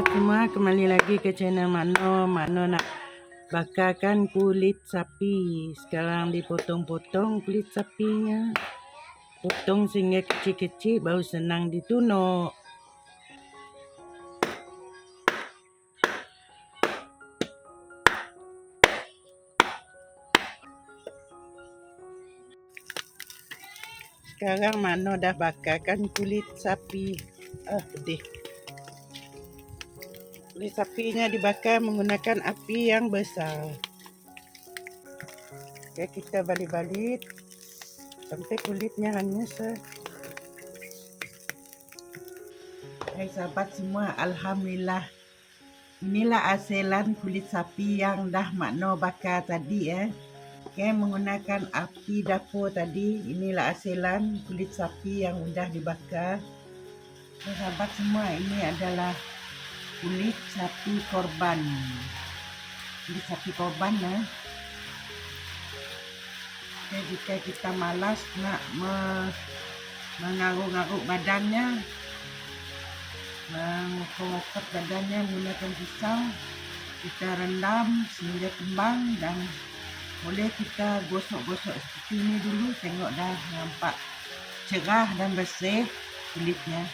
semua kembali lagi ke channel Mano Mano nak bakarkan kulit sapi. Sekarang dipotong-potong kulit sapinya. Potong sehingga kecil-kecil baru senang ditunuk. Sekarang Mano dah bakarkan kulit sapi. Ah pedih Kulit sapinya dibakar menggunakan api yang besar. Okay, kita balik-balik sampai kulitnya hangus. Hai sahabat semua, Alhamdulillah. Inilah hasilan kulit sapi yang dah makno bakar tadi eh. Okay, menggunakan api dapur tadi. Inilah hasilan kulit sapi yang sudah dibakar. Sahabat semua, ini adalah kulit sapi korban. Kulit sapi korban ya okay, jika kita malas nak me mengaruk-aruk badannya mengokok badannya menggunakan pisau kita rendam sehingga kembang dan boleh kita gosok-gosok seperti ini dulu tengok dah nampak cerah dan bersih kulitnya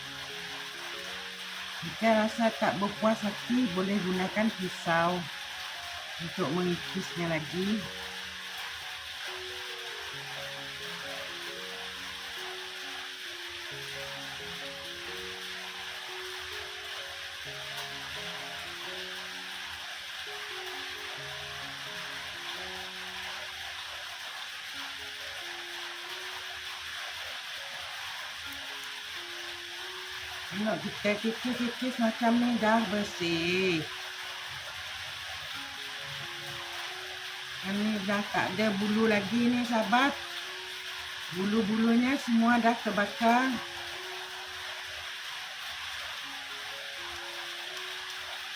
jika rasa tak berpuas hati, boleh gunakan pisau untuk mengikisnya lagi. Tengok kita kikis-kikis macam ni dah bersih. Ini dah tak ada bulu lagi ni sahabat. Bulu-bulunya semua dah terbakar.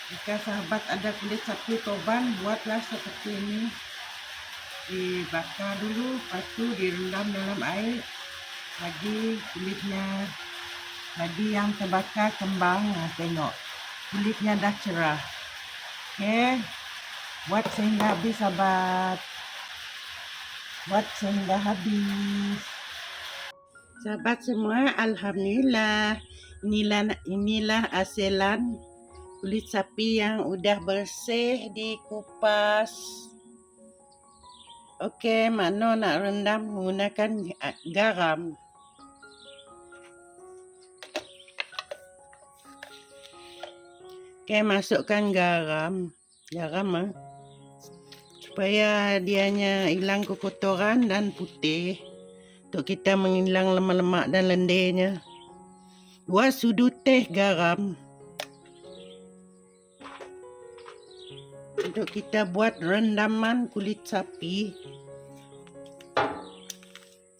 Jika sahabat ada kulit sapi toban, buatlah seperti ini. Dibakar dulu, lepas tu direndam dalam air. Lagi kulitnya lagi yang terbakar kembang, nah, tengok kulitnya dah cerah. Okay, buat sehingga habis sahabat. Buat sehingga habis. Sahabat semua, Alhamdulillah. Inilah inilah hasilan kulit sapi yang udah bersih dikupas. Okey, mana nak rendam menggunakan garam. Okay, masukkan garam. Garam ah. Supaya dianya hilang kekotoran dan putih. Untuk kita menghilang lemak-lemak dan lendirnya. Dua sudu teh garam. Untuk kita buat rendaman kulit sapi.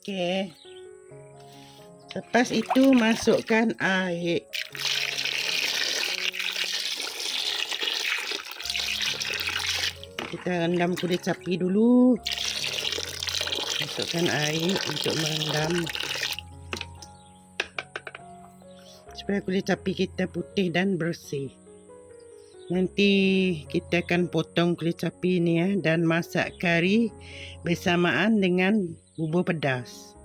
Okay. Lepas itu masukkan air. Kita rendam kulit sapi dulu. Masukkan air untuk merendam. Supaya kulit sapi kita putih dan bersih. Nanti kita akan potong kulit sapi ni ya dan masak kari bersamaan dengan bubur pedas